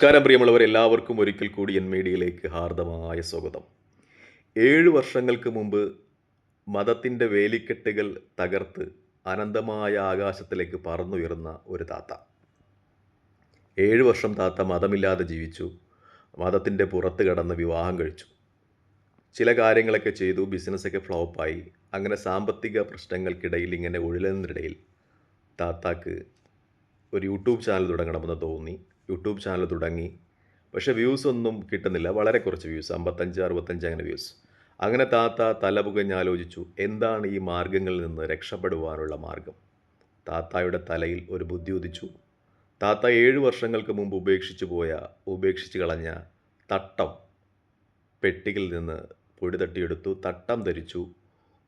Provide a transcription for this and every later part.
നമസ്കാരം പ്രിയമുള്ളവർ എല്ലാവർക്കും ഒരിക്കൽ കൂടി എൻ മീഡിയയിലേക്ക് ഹാർദമായ സ്വാഗതം. ഏഴ് വർഷങ്ങൾക്ക് മുമ്പ് മതത്തിന്റെ വേലിക്കെട്ടുകൾ തകർത്ത് അനന്തമായ ആകാശത്തിലേക്ക് പറന്നുയർന്ന ഒരു താത്ത. ഏഴ് വർഷം താത്ത മതമില്ലാതെ ജീവിച്ചു മതത്തിന്റെ പുറത്ത് കടന്ന് വിവാഹം കഴിച്ചു. ചില കാര്യങ്ങളൊക്കെ ചെയ്തു ബിസിനസ്സൊക്കെ ഫ്ലോപ്പായി. അങ്ങനെ സാമ്പത്തിക പ്രശ്നങ്ങൾക്കിടയിൽ ഇങ്ങനെ ഒഴിലുന്നതിനിടയിൽ താത്താക്ക് ഒരു യൂട്യൂബ് ചാനൽ തുടങ്ങണമെന്ന് തോന്നി. യൂട്യൂബ് ചാനൽ തുടങ്ങി. പക്ഷേ വ്യൂസ് ഒന്നും കിട്ടുന്നില്ല. വളരെ കുറച്ച് വ്യൂസ്. അമ്പത്തഞ്ച് അറുപത്തഞ്ച് അങ്ങനെ വ്യൂസ്. അങ്ങനെ താത്ത തലപുകഞ്ഞ് ആലോചിച്ചു എന്താണ് ഈ മാർഗങ്ങളിൽ നിന്ന് രക്ഷപ്പെടുവാനുള്ള മാർഗം താത്തായുടെ തലയിൽ ഒരു ബുദ്ധി ഉദിച്ചു. താത്ത ഏഴ് വർഷങ്ങൾക്ക് മുമ്പ് ഉപേക്ഷിച്ചു പോയ ഉപേക്ഷിച്ച് കളഞ്ഞ തട്ടം പെട്ടിയിൽ നിന്ന് പൊടി തട്ടിയെടുത്തു. തട്ടം ധരിച്ചു.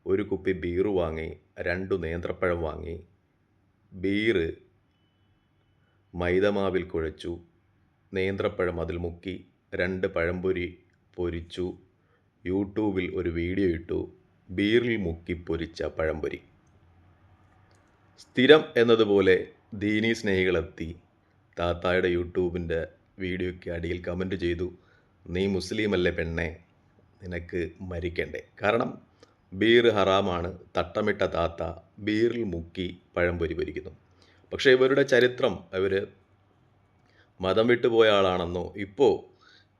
ഒരു കുപ്പി ബീറ് വാങ്ങി. രണ്ടു നേന്ത്രപ്പഴം വാങ്ങി. ബീറ് മൈദമാവിൽ കുഴച്ചു നേന്ത്രപ്പഴം അതിൽ മുക്കി രണ്ട് പഴംപൊരി പൊരിച്ചു യൂട്യൂബിൽ ഒരു വീഡിയോ ഇട്ടു ബീറിൽ മുക്കി പൊരിച്ച പഴംപൊരി. സ്ഥിരം എന്നതുപോലെ ദീനീ സ്നേഹികളെത്തി താത്തായുടെ യൂട്യൂബിന്റെ വീഡിയോയ്ക്ക് അടിയിൽ കമന്റ് ചെയ്തു നീ മുസ്ലിമല്ലേ പെണ്ണെ നിനക്ക് മരിക്കണ്ടേ? കാരണം ബീർ ഹറാമാണ് തട്ടമിട്ട താത്ത ബീറിൽ മുക്കി പഴംപൊരി പൊരിക്കുന്നു. പക്ഷേ ഇവരുടെ ചരിത്രം അവർ മതം വിട്ടുപോയ ആളാണെന്നോ ഇപ്പോൾ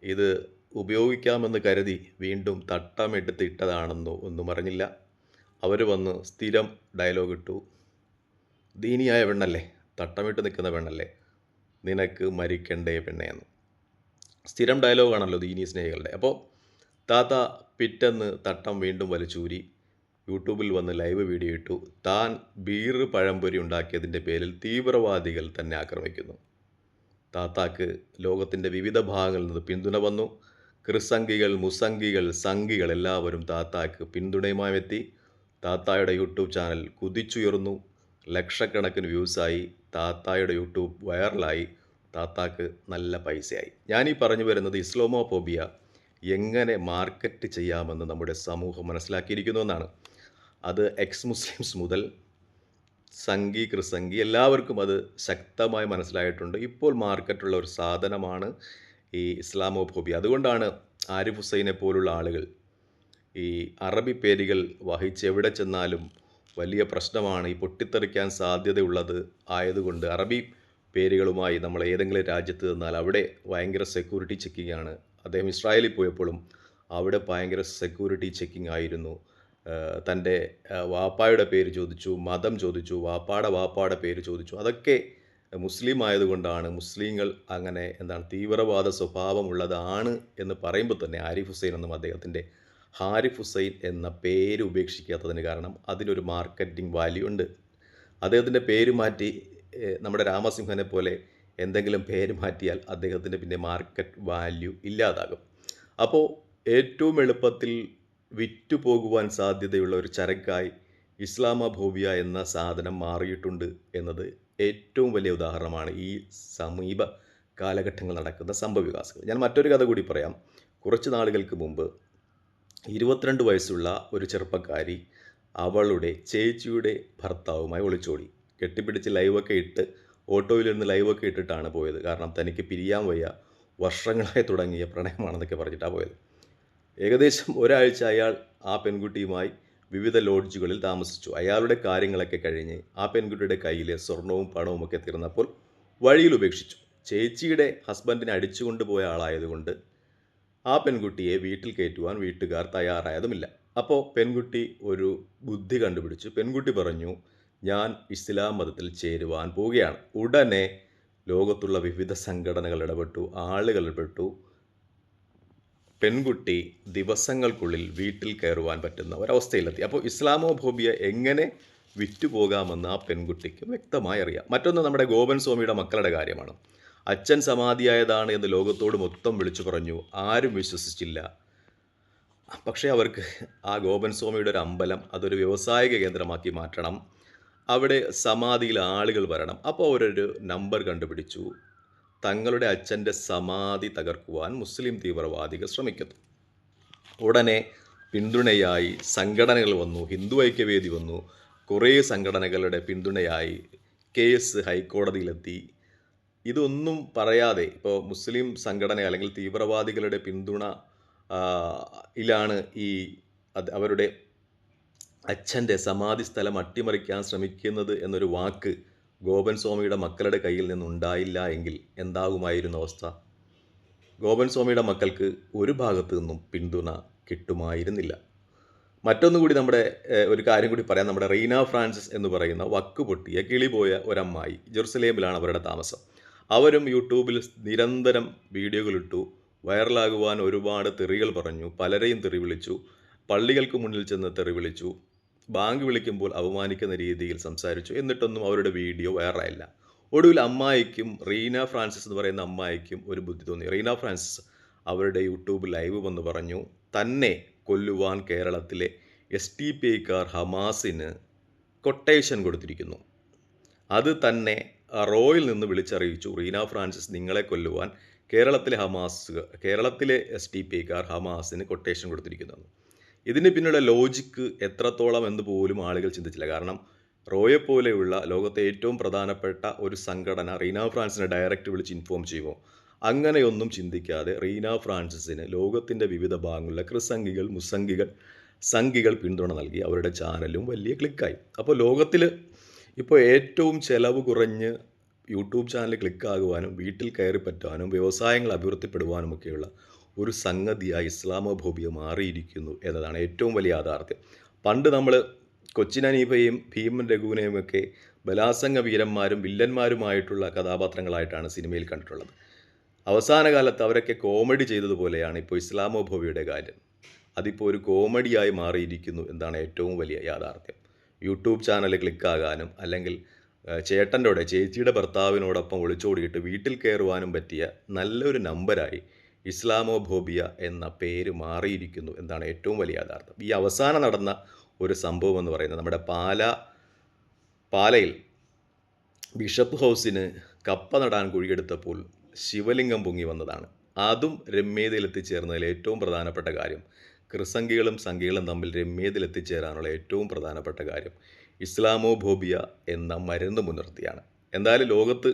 ഇത് ഉപയോഗിക്കാമെന്ന് കരുതി വീണ്ടും തട്ടമെടുത്ത് ഇട്ടതാണെന്നോ ഒന്നും അറിഞ്ഞില്ല. അവർ വന്ന് സ്ഥിരം ഡയലോഗ് ഇട്ടു. ദീനിയായ പെണ്ണല്ലേ? തട്ടമിട്ട് നിൽക്കുന്ന പെണ്ണല്ലേ? നിനക്ക് മരിക്കണ്ടേ പെണ്ണേന്ന് സ്ഥിരം ഡയലോഗാണല്ലോ ദീനി സ്നേഹികളുടെ. അപ്പോൾ താത്ത പിറ്റെന്ന് തട്ടം വീണ്ടും വലിച്ചൂരി. യൂട്യൂബിൽ വന്ന് ലൈവ് വീഡിയോ ഇട്ടു. താൻ ബീറ് പഴംപൊരി ഉണ്ടാക്കിയതിന്റെ പേരിൽ തീവ്രവാദികൾ തന്നെ ആക്രമിക്കുന്നു. താത്താക്ക് ലോകത്തിന്റെ വിവിധ ഭാഗങ്ങളിൽ നിന്ന് പിന്തുണ വന്നു. ക്രിസംഗികൾ മുസംഗികൾ സംഘികൾ എല്ലാവരും താത്താക്ക് പിന്തുണയുമായി എത്തി. താത്തായുടെ യൂട്യൂബ് ചാനൽ കുതിച്ചുയർന്നു. ലക്ഷക്കണക്കിന് വ്യൂസായി. താത്തായുടെ യൂട്യൂബ് വൈറലായി. താത്താക്ക് നല്ല പൈസയായി. ഞാനീ പറഞ്ഞു വരുന്നത് ഇസ്ലോമോഫോബിയ എങ്ങനെ മാർക്കറ്റ് ചെയ്യാമെന്ന് നമ്മുടെ സമൂഹം മനസ്സിലാക്കിയിരിക്കുന്നു എന്നാണ്. അത് എക്സ് മുസ്ലിംസ് മുതൽ സംഘി ക്രിസംഗി എല്ലാവർക്കും അത് ശക്തമായി മനസ്സിലായിട്ടുണ്ട്. ഇപ്പോൾ മാർക്കറ്റുള്ള ഒരു സാധനമാണ് ഈ ഇസ്ലാമോഫോബിയ. അതുകൊണ്ടാണ് ആരിഫ് ഹുസൈനെ പോലുള്ള ആളുകൾ ഈ അറബി പേരുകൾ വഹിച്ച് എവിടെ ചെന്നാലും വലിയ പ്രശ്നമാണ് ഈ പൊട്ടിത്തെറിക്കാൻ സാധ്യതയുള്ളത് ആയതുകൊണ്ട് അറബി പേരുകളുമായി നമ്മൾ ഏതെങ്കിലും രാജ്യത്ത് നിന്നാൽ അവിടെ ഭയങ്കര സെക്യൂരിറ്റി ചെക്കിംഗ് ആണ്. അദ്ദേഹം ഇസ്രായേലിൽ പോയപ്പോഴും അവിടെ ഭയങ്കര സെക്യൂരിറ്റി ചെക്കിംഗ് ആയിരുന്നു. തന്റെ വാപ്പായുടെ പേര് ചോദിച്ചു മതം ചോദിച്ചു വാപ്പാടെ വാപ്പാടെ പേര് ചോദിച്ചു. അതൊക്കെ മുസ്ലിം ആയതുകൊണ്ടാണ് മുസ്ലിങ്ങൾ അങ്ങനെ എന്താണ് തീവ്രവാദ സ്വഭാവമുള്ളതാണ് എന്ന് പറയുമ്പോൾ തന്നെ ആരിഫ് ഹുസൈൻ എന്നും അദ്ദേഹത്തിന്റെ ഹാരിഫ് ഹുസൈൻ എന്ന പേര് ഉപേക്ഷിക്കാത്തതിന് കാരണം അതിനൊരു മാർക്കറ്റിംഗ് വാല്യൂ ഉണ്ട്. അദ്ദേഹത്തിന്റെ പേര് മാറ്റി നമ്മുടെ രാമസിംഹനെ പോലെ എന്തെങ്കിലും പേര് മാറ്റിയാൽ അദ്ദേഹത്തിന്റെ പിന്നെ മാർക്കറ്റ് വാല്യൂ ഇല്ലാതാകും. അപ്പോൾ ഏറ്റവും എളുപ്പത്തിൽ വിറ്റു പോകുവാൻ സാധ്യതയുള്ള ഒരു ചരക്കായി ഇസ്ലാമഭോവിയ എന്ന സാധനം മാറിയിട്ടുണ്ട് എന്നത് ഏറ്റവും വലിയ ഉദാഹരണമാണ് ഈ സമീപ കാലഘട്ടങ്ങൾ നടക്കുന്ന സംഭവവികാസങ്ങൾ. ഞാൻ മറ്റൊരു കഥ കൂടി പറയാം. കുറച്ച് നാളുകൾക്ക് മുമ്പ് ഇരുപത്തിരണ്ട് വയസ്സുള്ള ഒരു ചെറുപ്പക്കാരി അവളുടെ ചേച്ചിയുടെ ഭർത്താവുമായി ഒളിച്ചോടി. കെട്ടിപ്പിടിച്ച് ലൈവൊക്കെ ഇട്ട് ഓട്ടോയിലിരുന്ന് ലൈവൊക്കെ ഇട്ടിട്ടാണ് പോയത്. കാരണം തനിക്ക് പിരിയാൻ വയ്യ വർഷങ്ങളായി തുടങ്ങിയ പ്രണയമാണെന്നൊക്കെ പറഞ്ഞിട്ടാണ് പോയത്. ഏകദേശം ഒരാഴ്ച അയാൾ ആ പെൺകുട്ടിയുമായി വിവിധ ലോഡ്ജുകളിൽ താമസിച്ചു. അയാളുടെ കാര്യങ്ങളൊക്കെ കഴിഞ്ഞ് ആ പെൺകുട്ടിയുടെ കയ്യിലെ സ്വർണവും പണവും ഒക്കെ തീർന്നപ്പോൾ വഴിയിൽ ഉപേക്ഷിച്ചു. ചേച്ചിയുടെ ഹസ്ബൻഡിനെ അടിച്ചുകൊണ്ടുപോയ ആളായതുകൊണ്ട് ആ പെൺകുട്ടിയെ വീട്ടിൽ കയറ്റുവാൻ വീട്ടുകാർ തയ്യാറായതുമില്ല. അപ്പോൾ പെൺകുട്ടി ഒരു ബുദ്ധി കണ്ടുപിടിച്ചു. പെൺകുട്ടി പറഞ്ഞു ഞാൻ ഇസ്ലാം മതത്തിൽ ചേരുവാൻ പോവുകയാണ്. ഉടനെ ലോകത്തുള്ള വിവിധ സംഘടനകൾ ഇടപെട്ടു ആളുകൾ ഇടപെട്ടു. പെൺകുട്ടി ദിവസങ്ങൾക്കുള്ളിൽ വീട്ടിൽ കയറുവാൻ പറ്റുന്ന ഒരവസ്ഥയിലെത്തി. അപ്പോൾ ഇസ്ലാമോഫോബിയ എങ്ങനെ വിറ്റുപോകാമെന്ന് ആ പെൺകുട്ടിക്ക് വ്യക്തമായി അറിയാം. മറ്റൊന്ന് നമ്മുടെ ഗോപൻ സ്വാമിയുടെ മക്കളുടെ കാര്യമാണ്. അച്ഛൻ സമാധിയായതാണ് എന്ന് ലോകത്തോട് മൊത്തം വിളിച്ചു പറഞ്ഞു. ആരും വിശ്വസിച്ചില്ല. പക്ഷേ അവർക്ക് ആ ഗോപൻ സ്വാമിയുടെ ഒരു അമ്പലം അതൊരു വ്യവസായിക കേന്ദ്രമാക്കി മാറ്റണം. അവിടെ സമാധിയിൽ ആളുകൾ വരണം. അപ്പോൾ അവരൊരു നമ്പർ കണ്ടുപിടിച്ചു. തങ്ങളുടെ അച്ഛന്റെ സമാധി തകർക്കുവാൻ മുസ്ലിം തീവ്രവാദികൾ ശ്രമിക്കുന്നു. ഉടനെ പിന്തുണയായി സംഘടനകൾ വന്നു ഹിന്ദു ഐക്യവേദി വന്നു. കുറേ സംഘടനകളുടെ പിന്തുണയായി കേസ് ഹൈക്കോടതിയിലെത്തി. ഇതൊന്നും പറയാതെ ഇപ്പോൾ മുസ്ലിം സംഘടന അല്ലെങ്കിൽ തീവ്രവാദികളുടെ പിന്തുണ ഇലാണ് ഈ അവരുടെ അച്ഛന്റെ സമാധി സ്ഥലം അട്ടിമറിക്കാൻ ശ്രമിക്കുന്നത് എന്നൊരു വാക്ക് ഗോപൻ സ്വാമിയുടെ മക്കളുടെ കയ്യിൽ നിന്നുണ്ടായില്ല എങ്കിൽ എന്താകുമായിരുന്നു അവസ്ഥ? ഗോപൻ സ്വാമിയുടെ മക്കൾക്ക് ഒരു ഭാഗത്തു നിന്നും പിന്തുണ കിട്ടുമായിരുന്നില്ല. മറ്റൊന്നുകൂടി നമ്മുടെ ഒരു കാര്യം കൂടി പറയാം. നമ്മുടെ റീന ഫ്രാൻസിസ് എന്ന് പറയുന്ന വക്ക് പൊട്ടിയ കിളിപോയ ഒരമ്മായി ജെറുസലേമിലാണ് അവരുടെ താമസം. അവരും യൂട്യൂബിൽ നിരന്തരം വീഡിയോകളിട്ടു. വൈറലാകുവാൻ ഒരുപാട് തെറികൾ പറഞ്ഞു. പലരെയും തെറി വിളിച്ചു. പള്ളികൾക്ക് മുന്നിൽ ചെന്ന് തെറി വിളിച്ചു. ബാങ്ക് വിളിക്കുമ്പോൾ അപമാനിക്കുന്ന രീതിയിൽ സംസാരിച്ചു. എന്നിട്ടൊന്നും അവരുടെ വീഡിയോ വൈറലായില്ല. ഒടുവിൽ അമ്മായിക്കും റീന ഫ്രാൻസിസ് എന്ന് പറയുന്ന അമ്മായിക്കും ഒരു ബുദ്ധി തോന്നി. റീന ഫ്രാൻസിസ് അവരുടെ യൂട്യൂബ് ലൈവ് വന്ന് പറഞ്ഞു തന്നെ കൊല്ലുവാൻ കേരളത്തിലെ എസ് ടി പി ഐക്കാർ ഹമാസിന് കൊട്ടേഷൻ കൊടുത്തിരിക്കുന്നു. അത് തന്നെ റോയിൽ നിന്ന് വിളിച്ചറിയിച്ചു. റീന ഫ്രാൻസിസ് നിങ്ങളെ കൊല്ലുവാൻ കേരളത്തിലെ ഹമാസ് കേരളത്തിലെ എസ് ടി പി ഐക്കാർ ഹമാസിന് കൊട്ടേഷൻ കൊടുത്തിരിക്കുന്നു. ഇതിന് പിന്നിലുള്ള ലോജിക്ക് എത്രത്തോളം എന്ന് പോലും ആളുകൾ ചിന്തിച്ചില്ല. കാരണം റോയെ പോലെയുള്ള ലോകത്തെ ഏറ്റവും പ്രധാനപ്പെട്ട ഒരു സംഘടന റീന ഫ്രാൻസിനെ ഡയറക്റ്റ് വിളിച്ച് ഇൻഫോം ചെയ്യുമോ അങ്ങനെയൊന്നും ചിന്തിക്കാതെ റീന ഫ്രാൻസിസിന് ലോകത്തിന്റെ വിവിധ ഭാഗങ്ങളിലെ ക്രിസംഗികൾ മുസംഗികൾ സംഘികൾ പിന്തുണ നൽകി അവരുടെ ചാനലും വലിയ ക്ലിക്കായി അപ്പോൾ ലോകത്തിൽ ഇപ്പോൾ ഏറ്റവും ചിലവ് കുറഞ്ഞ് യൂട്യൂബ് ചാനൽ ക്ലിക്കാകുവാനും വീട്ടിൽ കയറി പറ്റുവാനും വ്യവസായങ്ങൾ അഭിവൃദ്ധിപ്പെടുവാനും ഒക്കെയുള്ള ഒരു സംഗതിയായി ഇസ്ലാമോഫോബിയ മാറിയിരിക്കുന്നു എന്നതാണ് ഏറ്റവും വലിയ യാഥാർത്ഥ്യം. പണ്ട് നമ്മൾ കൊച്ചിൻ അനീഫയും ഭീമൻ രഘുവിനെയും ഒക്കെ ബലാസംഗ വീരന്മാരും വില്ലന്മാരുമായിട്ടുള്ള കഥാപാത്രങ്ങളായിട്ടാണ് സിനിമയിൽ കണ്ടിട്ടുള്ളത്. അവസാന കാലത്ത് അവരൊക്കെ കോമഡി ചെയ്തതുപോലെയാണ് ഇപ്പോൾ ഇസ്ലാമോഫോബിയുടെ കാര്യം. അതിപ്പോൾ ഒരു കോമഡിയായി മാറിയിരിക്കുന്നു എന്നാണ് ഏറ്റവും വലിയ യാഥാർത്ഥ്യം. യൂട്യൂബ് ചാനൽ ക്ലിക്കാകാനും അല്ലെങ്കിൽ ചേട്ടന്റെ ചേച്ചിയുടെ ഭർത്താവിനോടൊപ്പം ഒളിച്ചോടിയിട്ട് വീട്ടിൽ കയറുവാനും പറ്റിയ നല്ലൊരു നമ്പരായി ഇസ്ലാമോഫോബിയ എന്ന പേര് മാറിയിരിക്കുന്നു എന്നാണ് ഏറ്റവും വലിയ യാഥാർത്ഥ്യം. ഈ അവസാനം നടന്ന ഒരു സംഭവം എന്ന് പറയുന്നത് നമ്മുടെ പാല പാലയിൽ ബിഷപ്പ് ഹൗസിന് കപ്പ നടാൻ കുഴിയെടുത്തപ്പോൾ ശിവലിംഗം പൊങ്ങി വന്നതാണ്. അതും രമ്യതയിൽ എത്തിച്ചേർന്നതിൽ ഏറ്റവും പ്രധാനപ്പെട്ട കാര്യം ക്രിസംഗികളും സംഘികളും തമ്മിൽ രമ്യതയിൽ എത്തിച്ചേരാനുള്ള ഏറ്റവും പ്രധാനപ്പെട്ട കാര്യം ഇസ്ലാമോഫോബിയ എന്ന മരുന്ന് മുൻനിർത്തിയാണ്. എന്തായാലും ലോകത്ത്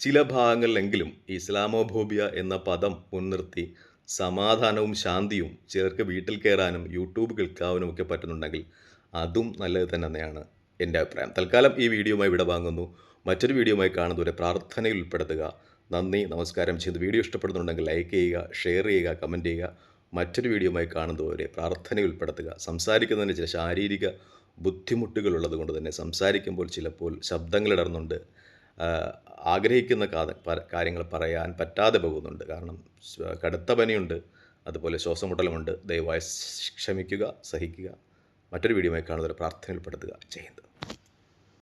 ചില ഭാഗങ്ങളിലെങ്കിലും ഇസ്ലാമോഫോബിയ എന്ന പദം മുൻനിർത്തി സമാധാനവും ശാന്തിയും ചിലർക്ക് വീട്ടിൽ കയറാനും യൂട്യൂബ് കേൾക്കാനും ഒക്കെ പറ്റുന്നുണ്ടെങ്കിൽ അതും നല്ലത് തന്നെയാണ് എന്റെ അഭിപ്രായം. തൽക്കാലം ഈ വീഡിയോയുമായി ഇവിടെ വാങ്ങുന്നു. മറ്റൊരു വീഡിയോയുമായി കാണുന്നവരെ പ്രാർത്ഥനയിൽ ഉൾപ്പെടുത്തുക. നന്ദി. നമസ്കാരം ചെയ്ത് വീഡിയോ ഇഷ്ടപ്പെടുന്നുണ്ടെങ്കിൽ ലൈക്ക് ചെയ്യുക ഷെയർ ചെയ്യുക കമന്റ് ചെയ്യുക. മറ്റൊരു വീഡിയോയുമായി കാണുന്നവരെ പ്രാർത്ഥനയിൽ ഉൾപ്പെടുത്തുക. സംസാരിക്കുന്നതിന് ചില ശാരീരിക ബുദ്ധിമുട്ടുകൾ ഉള്ളത് കൊണ്ട് തന്നെ സംസാരിക്കുമ്പോൾ ചിലപ്പോൾ ശബ്ദങ്ങൾ ഇടർന്നുണ്ട്. ആഗ്രഹിക്കുന്ന കാര്യങ്ങൾ പറയാൻ പറ്റാതെ പോകുന്നുണ്ട്. കാരണം കടുത്ത പനിയുണ്ട് അതുപോലെ ശ്വാസമുട്ടലുമുണ്ട്. ദയവായി ക്ഷമിക്കുക സഹിക്കുക. മറ്റൊരു വീഡിയോയുമായി കാണുന്നവരെ പ്രാർത്ഥനയിൽപ്പെടുത്തുക. ചെയ്യുന്നത്